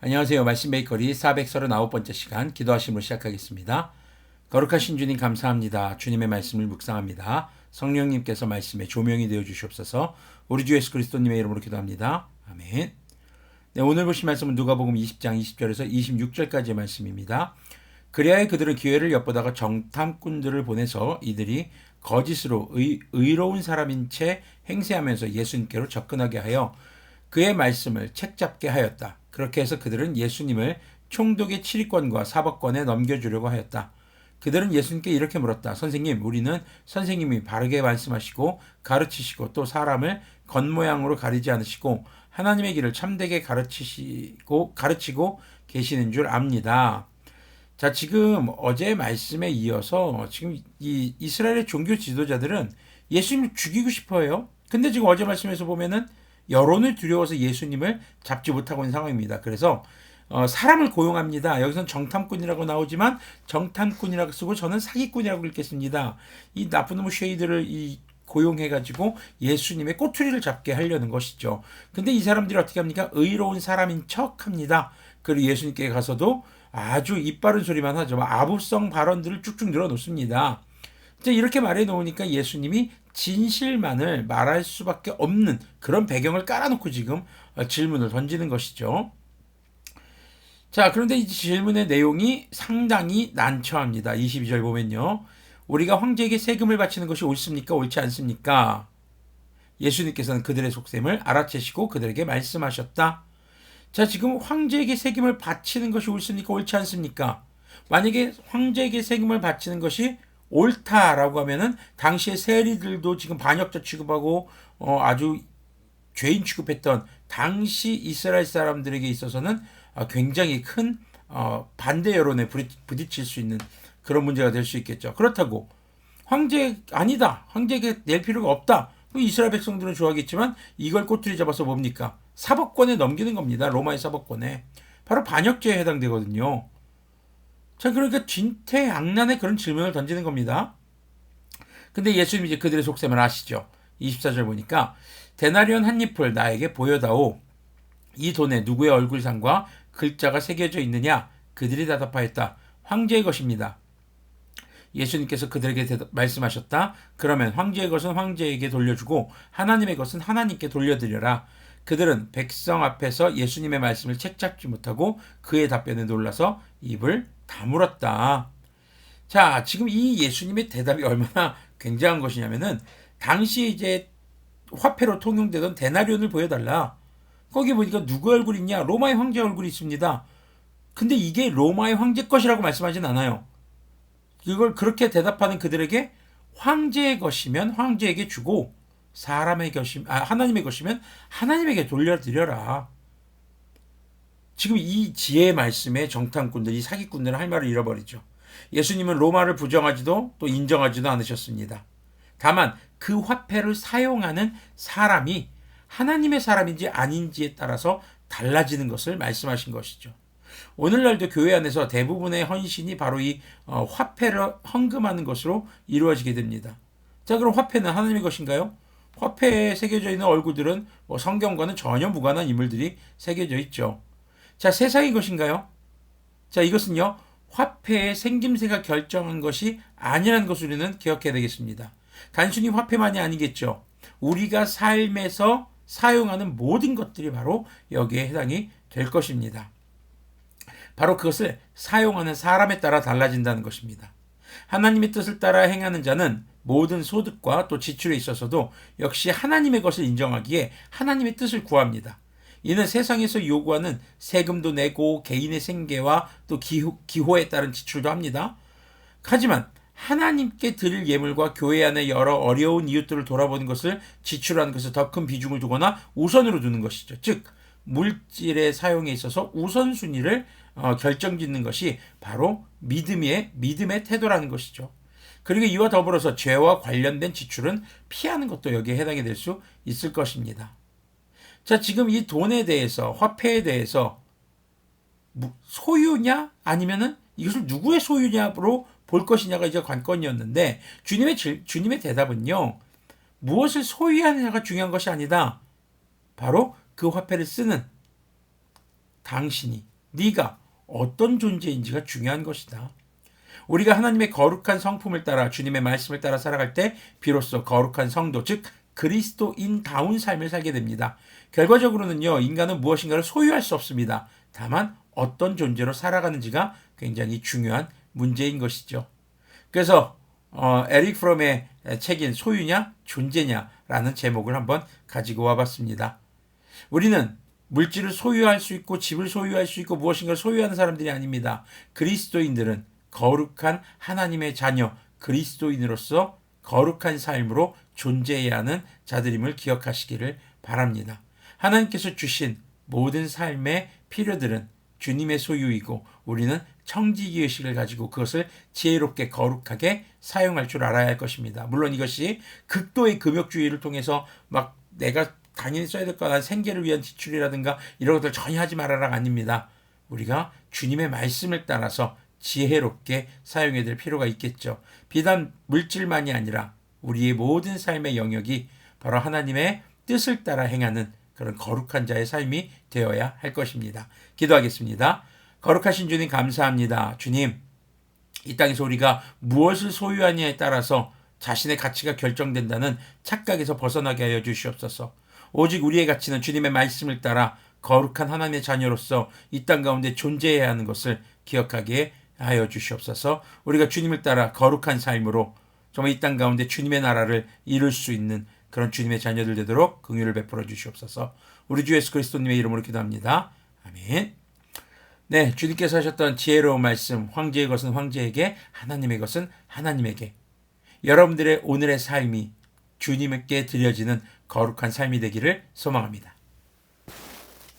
안녕하세요. 말씀 베이커리 439번째 시간 기도하심으로 시작하겠습니다. 거룩하신 주님 감사합니다. 주님의 말씀을 묵상합니다. 성령님께서 말씀에 조명이 되어 주시옵소서. 우리 주 예수 그리스도님의 이름으로 기도합니다. 아멘. 네, 오늘 보신 말씀은 누가복음 20장 20절에서 26절까지의 말씀입니다. 그리하여 그들은 기회를 엿보다가 정탐꾼들을 보내서 이들이 거짓으로 의, 의로운 사람인 채 행세하면서 예수님께로 접근하게 하여 그의 말씀을 책잡게 하였다. 그렇게 해서 그들은 예수님을 총독의 치리권과 사법권에 넘겨주려고 하였다. 그들은 예수님께 이렇게 물었다. 선생님, 우리는 선생님이 바르게 말씀하시고 가르치시고 또 사람을 겉모양으로 가리지 않으시고 하나님의 길을 참되게 가르치시고 가르치고 계시는 줄 압니다. 자, 지금 어제 말씀에 이어서 지금 이 이스라엘의 종교 지도자들은 예수님을 죽이고 싶어요. 근데 지금 어제 말씀에서 보면은 여론을 두려워서 예수님을 잡지 못하고 있는 상황입니다. 그래서 어, 사람을 고용합니다. 여기서는 정탐꾼이라고 나오지만 정탐꾼이라고 쓰고 저는 사기꾼이라고 읽겠습니다. 이 나쁜 놈의 쉐이드를 이 고용해가지고 예수님의 꼬투리를 잡게 하려는 것이죠. 근데 이 사람들이 어떻게 합니까? 의로운 사람인 척 합니다. 그리고 예수님께 가서도 아주 이빠른 소리만 하죠. 아부성 발언들을 쭉쭉 늘어놓습니다. 이제 이렇게 말해 놓으니까 예수님이 진실만을 말할 수밖에 없는 그런 배경을 깔아놓고 지금 질문을 던지는 것이죠. 자, 그런데 이 질문의 내용이 상당히 난처합니다. 22절 보면요. 우리가 황제에게 세금을 바치는 것이 옳습니까? 옳지 않습니까? 예수님께서는 그들의 속셈을 알아채시고 그들에게 말씀하셨다. 자, 지금 황제에게 세금을 바치는 것이 옳습니까? 옳지 않습니까? 만약에 황제에게 세금을 바치는 것이 옳다라고 하면은 당시의 세리들도 지금 반역자 취급하고 어 아주 죄인 취급했던 당시 이스라엘 사람들에게 있어서는 어, 굉장히 큰 어 반대 여론에 부딪힐 수 있는 그런 문제가 될 수 있겠죠. 그렇다고 황제 아니다. 황제에게 낼 필요가 없다. 이스라엘 백성들은 좋아하겠지만 이걸 꼬투리 잡아서 뭡니까? 사법권에 넘기는 겁니다. 로마의 사법권에. 바로 반역죄에 해당되거든요. 자, 그러니까 진퇴양난의 그런 질문을 던지는 겁니다. 근데 예수님 이제 그들의 속셈을 아시죠? 24절 보니까 데나리온 한 잎을 나에게 보여다오. 이 돈에 누구의 얼굴상과 글자가 새겨져 있느냐? 그들이 대답하였다. 황제의 것입니다. 예수님께서 그들에게 대답, 말씀하셨다. 그러면 황제의 것은 황제에게 돌려주고 하나님의 것은 하나님께 돌려드려라. 그들은 백성 앞에서 예수님의 말씀을 책잡지 못하고 그의 답변에 놀라서 입을 다물었다. 자, 지금 이 예수님의 대답이 얼마나 굉장한 것이냐면은 당시 이제 화폐로 통용되던 데나리온을 보여달라. 거기 보니까 누구 얼굴 있냐? 로마의 황제 얼굴이 있습니다. 근데 이게 로마의 황제 것이라고 말씀하진 않아요. 이걸 그렇게 대답하는 그들에게 황제의 것이면 황제에게 주고 사람의 것이 아 하나님의 것이면 하나님에게 돌려드려라. 지금 이 지혜의 말씀에 정탐꾼들이 사기꾼들은 할 말을 잃어버리죠. 예수님은 로마를 부정하지도 또 인정하지도 않으셨습니다. 다만 그 화폐를 사용하는 사람이 하나님의 사람인지 아닌지에 따라서 달라지는 것을 말씀하신 것이죠. 오늘날도 교회 안에서 대부분의 헌신이 바로 이 어, 화폐를 헌금하는 것으로 이루어지게 됩니다. 자, 그럼 화폐는 하나님의 것인가요? 화폐에 새겨져 있는 얼굴들은 뭐 성경과는 전혀 무관한 인물들이 새겨져 있죠. 자, 세상의 것인가요? 자, 이것은요, 화폐의 생김새가 결정한 것이 아니라는 것을 우리는 기억해야 되겠습니다. 단순히 화폐만이 아니겠죠. 우리가 삶에서 사용하는 모든 것들이 바로 여기에 해당이 될 것입니다. 바로 그것을 사용하는 사람에 따라 달라진다는 것입니다. 하나님의 뜻을 따라 행하는 자는 모든 소득과 또 지출에 있어서도 역시 하나님의 것을 인정하기에 하나님의 뜻을 구합니다. 이는 세상에서 요구하는 세금도 내고 개인의 생계와 또 기호, 기호에 따른 지출도 합니다. 하지만 하나님께 드릴 예물과 교회 안의 여러 어려운 이웃들을 돌아보는 것을 지출하는 것에 더 큰 비중을 두거나 우선으로 두는 것이죠. 즉 물질의 사용에 있어서 우선순위를 어, 결정짓는 것이 바로 믿음의 믿음의 태도라는 것이죠. 그리고 이와 더불어서 죄와 관련된 지출은 피하는 것도 여기에 해당이 될 수 있을 것입니다. 자, 지금 이 돈에 대해서, 화폐에 대해서 소유냐? 아니면은 이것을 누구의 소유냐로 볼 것이냐가 이제 관건이었는데, 주님의, 주님의 대답은요, 무엇을 소유하느냐가 중요한 것이 아니다. 바로 그 화폐를 쓰는 당신이 네가 어떤 존재인지가 중요한 것이다. 우리가 하나님의 거룩한 성품을 따라 주님의 말씀을 따라 살아갈 때 비로소 거룩한 성도 즉 그리스도인다운 삶을 살게 됩니다. 결과적으로는요 인간은 무엇인가를 소유할 수 없습니다. 다만 어떤 존재로 살아가는지가 굉장히 중요한 문제인 것이죠. 그래서 어, 에릭 프롬의 책인 소유냐 존재냐라는 제목을 한번 가지고 와봤습니다. 우리는 물질을 소유할 수 있고 집을 소유할 수 있고 무엇인가를 소유하는 사람들이 아닙니다. 그리스도인들은 거룩한 하나님의 자녀 그리스도인으로서 거룩한 삶으로 존재해야 하는 자들임을 기억하시기를 바랍니다. 하나님께서 주신 모든 삶의 필요들은 주님의 소유이고 우리는 청지기 의식을 가지고 그것을 지혜롭게 거룩하게 사용할 줄 알아야 할 것입니다. 물론 이것이 극도의 금욕주의를 통해서 막 내가 당연히 써야 될 거야 생계를 위한 지출이라든가 이런 것들 전혀 하지 말아라 아닙니다. 우리가 주님의 말씀을 따라서 지혜롭게 사용해야 될 필요가 있겠죠. 비단 물질만이 아니라 우리의 모든 삶의 영역이 바로 하나님의 뜻을 따라 행하는 그런 거룩한 자의 삶이 되어야 할 것입니다. 기도하겠습니다. 거룩하신 주님 감사합니다. 주님, 이 땅에서 우리가 무엇을 소유하냐에 따라서 자신의 가치가 결정된다는 착각에서 벗어나게 하여 주시옵소서. 오직 우리의 가치는 주님의 말씀을 따라 거룩한 하나님의 자녀로서 이 땅 가운데 존재해야 하는 것을 기억하게 하여 주시옵소서. 우리가 주님을 따라 거룩한 삶으로 정말 이 땅 가운데 주님의 나라를 이룰 수 있는 그런 주님의 자녀들 되도록 긍휼을 베풀어 주시옵소서. 우리 주 예수 그리스도님의 이름으로 기도합니다. 아멘. 네, 주님께서 하셨던 지혜로운 말씀, 황제의 것은 황제에게, 하나님의 것은 하나님에게. 여러분들의 오늘의 삶이 주님께 드려지는 거룩한 삶이 되기를 소망합니다.